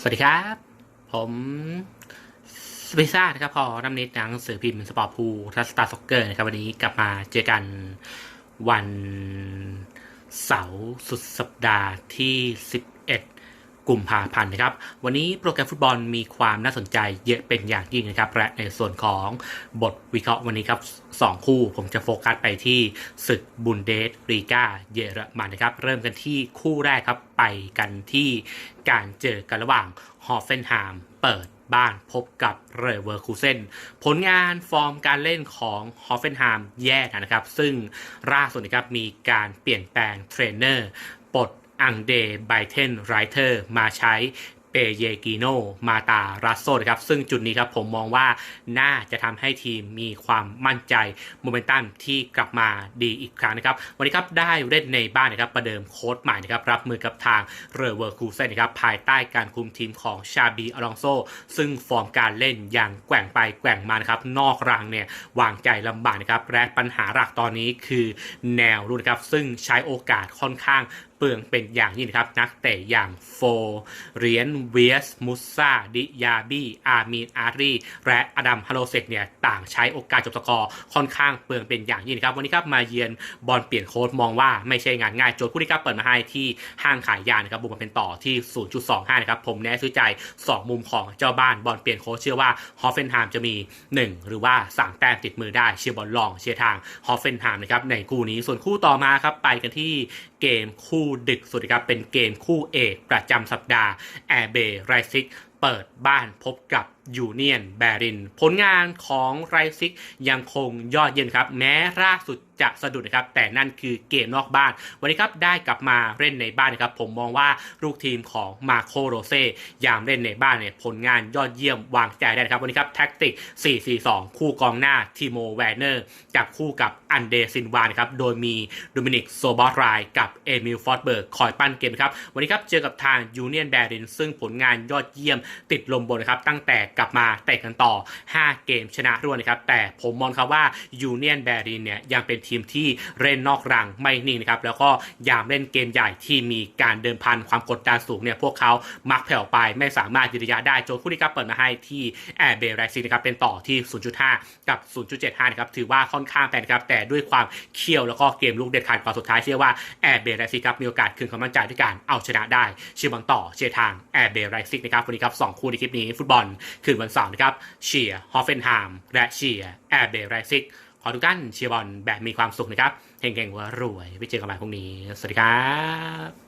สวัสดีครับ ผมสปิซ่านะครับพอน้ำนิดหนังสือพิมพ์สปอร์ตพูทัสตาร์ซ็อกเกอร์นะครับวันนี้กลับมาเจอกันวันเสาร์สุดสัปดาห์ที่สิบ กุมภาพันธ์นะครับ วันนี้โปรแกรมฟุตบอลมีความน่าสนใจเยอะเป็นอย่างยิ่งนะครับ และในส่วนของบทวิเคราะห์วันนี้ครับ2คู่ผมจะโฟกัสไปที่ศึกบุนเดสลีกาเยอรมันนะครับ เริ่มกันที่คู่แรกครับไปกันที่การเจอกันระหว่างฮอฟเฟนไฮมเปิดบ้านพบกับเรเวอร์คูเซนผลงานฟอร์มการเล่นของฮอฟเฟนไฮมแย่นะครับ ซึ่งล่าสุดนะครับมีการเปลี่ยนแปลงเทรนเนอร์ปลด อังเดไบเทนไรเทอร์มาใช้เปเยกิโนมาตารัสโซนะครับ ซึ่งจุดนี้ครับผมมองว่าน่าจะทำให้ทีมมีความมั่นใจโมเมนตัมที่กลับมาดีอีกครั้งนะครับ วันนี้ครับได้เล่นในบ้านนะครับ ประเดิมโค้ชใหม่นะครับ รับมือกับทางเรเวอร์คูเซนนะครับ ภายใต้การคุมทีมของชาบีอลองโซ ซึ่งฟอร์มการเล่นอย่างแกว่งไปแกว่งมานะครับ นอกรังเนี่ยวางใจลำบากนะครับและปัญหาหลักตอนนี้คือแนวรุ่นครับซึ่งใช้โอกาสค่อนข้าง เปลืองเป็นอย่างยิ่งครับ นักเตะอย่างโฟเรียนเวียสมุสซาดิยาบีอามีนอารีและอดัมฮาโลเซกเนี่ยต่างใช้โอกาสจบสกอร์ค่อนข้างเปลืองเป็นอย่างยิ่งครับ วันนี้ครับมาเยือนบอลเปลี่ยนโค้ดมองว่าไม่ใช่งานง่ายโจทย์คู่นี้ครับเปิดมาให้ที่ห้างขายยานะครับบุกมาเป็นต่อที่ 0.25 นะครับ ผมแน่ซื้อใจ 2 มุมของเจ้าบ้านบอลเปลี่ยนโค้ชเชื่อว่าฮอฟเฟนไฮม์จะมี 1 หรือว่า 3 แต้มติดมือได้เชียร์บอลลองเชียร์ทางฮอฟเฟนไฮม์นะครับในคู่นี้ส่วนคู่ต่อมาครับไปกันที่เกมคู่ดึกสุดครับเป็นเกมคู่เอกประจำสัปดาห์แอร์เบย์ไรซิกเปิดบ้านพบกับ ยูเนียนแบริน ผลงานของไรซิกยังคงยอดเยี่ยมครับ แม้ล่าสุดจะสะดุดนะครับ แต่นั่นคือเกมนอกบ้าน วันนี้ครับได้กลับมาเล่นในบ้านนะครับ ผมมองว่าลูกทีมของมาโคโรเซยามเล่นในบ้านเนี่ยผลงานยอดเยี่ยมวางใจได้นะครับ วันนี้ครับแท็กติก 4-4-2 คู่กองหน้าทีโมแวนเนอร์จับคู่กับอันเดซินวานครับ โดยมีโดมินิกโซบอสไรกับเอมิลฟอร์ดเบิร์กคอยปั้นเกมครับ วันนี้ครับเจอกับทางยูเนียนแบรินซึ่งผลงานยอดเยี่ยมติดลมบนนะครับตั้งแต่กลับมาเตะกันต่อ 5 เกมชนะรวดนะครับ แต่ผมมองครับว่ายูเนียนแบรินเนี่ยยังเป็นทีมที่เล่นนอกรังไม่นิ่งนะครับ แล้วก็ยามเล่นเกมใหญ่ที่มีการเดิมพันความกดดันสูงเนี่ยพวกเขามักแผ่วไปไม่สามารถยืนระยะได้โจทคู่นี้ครับเปิดมาให้ที่แอร์เบรซินะครับเป็นต่อที่ 0.5 กับ 0.75 นะครับถือว่าค่อนข้างแพงครับแต่ด้วยความเขี้ยวแล้วก็เกมลูกเด็ดขาดกว่าสุดท้ายเชื่อว่าแอร์เบรซิครับมีโอกาสคืนความมั่นใจด้วยการเอาชนะได้เชียร์บอลต่อเชียร์ทางแอร์เบรซินะครับวันนี้ครับสองคู่ในคลิปนี้ฟุตบอลคืนวันเสาร์นะครับเชียร์ฮอฟเฟนไฮม์และเชียร์แอร์เบรซิกขอทุกท่านเชียร์บอลแบบมีความสุขนะครับเฮงๆว่ารวยไว้เจอกันใหม่พรุ่งนี้ สวัสดีครับ